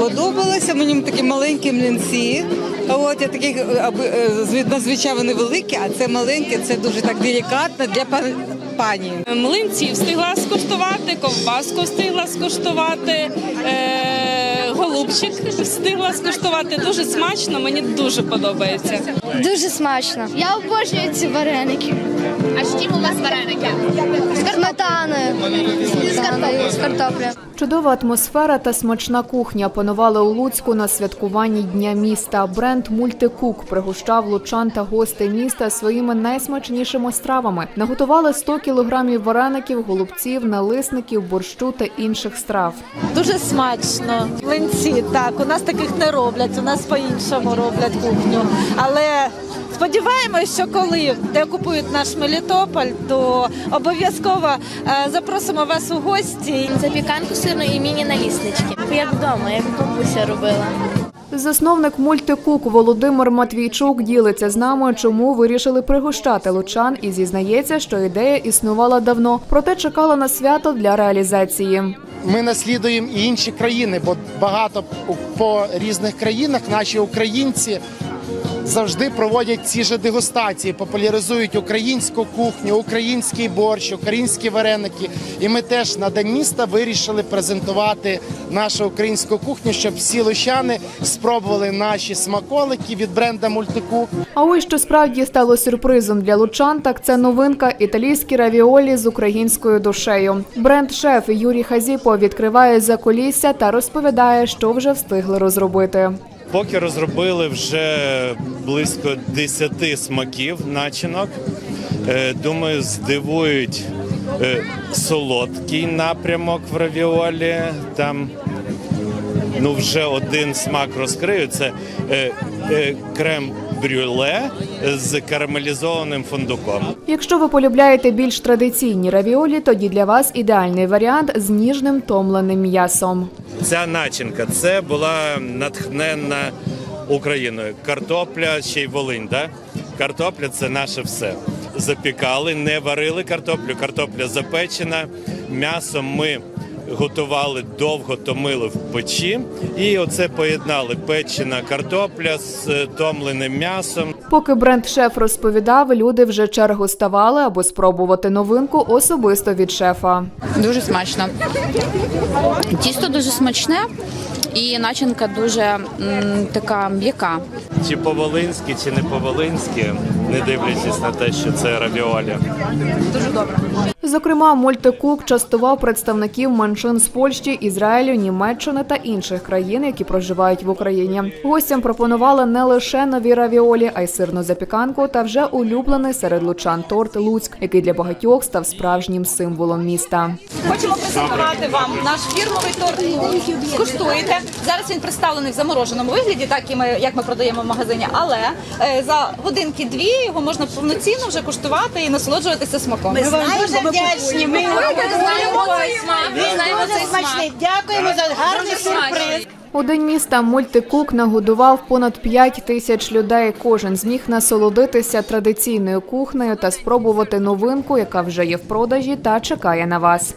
Подобалося мені такі маленькі млинці. От я таких е, аби, е, вони великі, а це маленькі, це дуже так делікатно для пан- пані. Млинці встигла скуштувати, ковбаску встигла скуштувати, е, голубчик встигла скуштувати. Дуже смачно, мені дуже подобається. Дуже смачно. Я обожнюю ці вареники. А з чим у вас вареники? З. Сметаною, з картоплею. Чудова атмосфера та смачна кухня панували у Луцьку на святкуванні Дня міста. Бренд Мультикук пригощав лучан та гостей міста своїми найсмачнішими стравами. Наготували 100 кілограмів вареників, голубців, налисників, борщу та інших страв. Дуже смачно. Млинці, так, у нас таких не роблять, у нас по-іншому роблять кухню. Але сподіваємось, що коли деокупують наш Мелітополь, то обов'язково е, запросимо вас у гості. Запіканку сирну і міні-наліснички. Як вдома, як бабуся робила. Засновник мультикук Володимир Матвійчук ділиться з нами, чому вирішили пригощати лучан і зізнається, що ідея існувала давно, проте чекала на свято для реалізації. ми наслідуємо і інші країни, бо багато по різних країнах наші українці завжди проводять ці ж дегустації, популяризують українську кухню, український борщ, українські вареники. І ми теж на день міста вирішили презентувати нашу українську кухню, щоб всі лучани спробували наші смаколики від бренда Мультикук. А ось що справді стало сюрпризом для лучан, так це новинка італійські равіолі з українською душею. Бренд-шеф Юрій Хазіпо відкриває закулісся та розповідає, що вже встигли розробити. Поки розробили вже близько 10 смаків начинок. Е, Думаю, здивують е, солодкий напрямок в равіолі. Там ну, вже один смак розкрию. Це е, крем брюле з карамелізованим фундуком. Якщо ви полюбляєте більш традиційні равіолі, тоді для вас ідеальний варіант з ніжним томленим м'ясом. Ця начинка це була натхненна Україною. Картопля ще й Волинь. Да? Картопля це наше все. Запікали, не варили картоплю. Картопля запечена. М'ясом ми готували довго, томили в печі, і оце поєднали печена картопля з е, томленим м'ясом. Поки бренд-шеф розповідав, люди вже чергу ставали, аби спробувати новинку особисто від шефа. Дуже смачно. Тісто дуже смачне і начинка дуже м, така м'яка. Чи по-волинськи, чи не по-волинськи, не дивлячись на те, що це равіолі. Зокрема, мультикук частував представників меншин з Польщі, Ізраїлю, Німеччини та інших країн, які проживають в Україні. Гостям пропонували не лише нові равіолі, а й сирну запіканку та вже улюблений серед лучан торт Луцьк, який для багатьох став справжнім символом міста. Хочемо презентувати вам наш фірмовий торт. Скуштуєте. Зараз він представлений в замороженому вигляді, так і ми як ми продаємо в магазині. Але е, за годинки-дві його можна повноцінно вже куштувати і насолоджуватися смаком. Ми знаємо смак. Ми знаємо цей смак. Дякуємо за гарний сюрприз. У день міста мультикук нагодував понад 5 тисяч людей. Кожен зміг насолодитися традиційною кухнею та спробувати новинку, яка вже є в продажі та чекає на вас.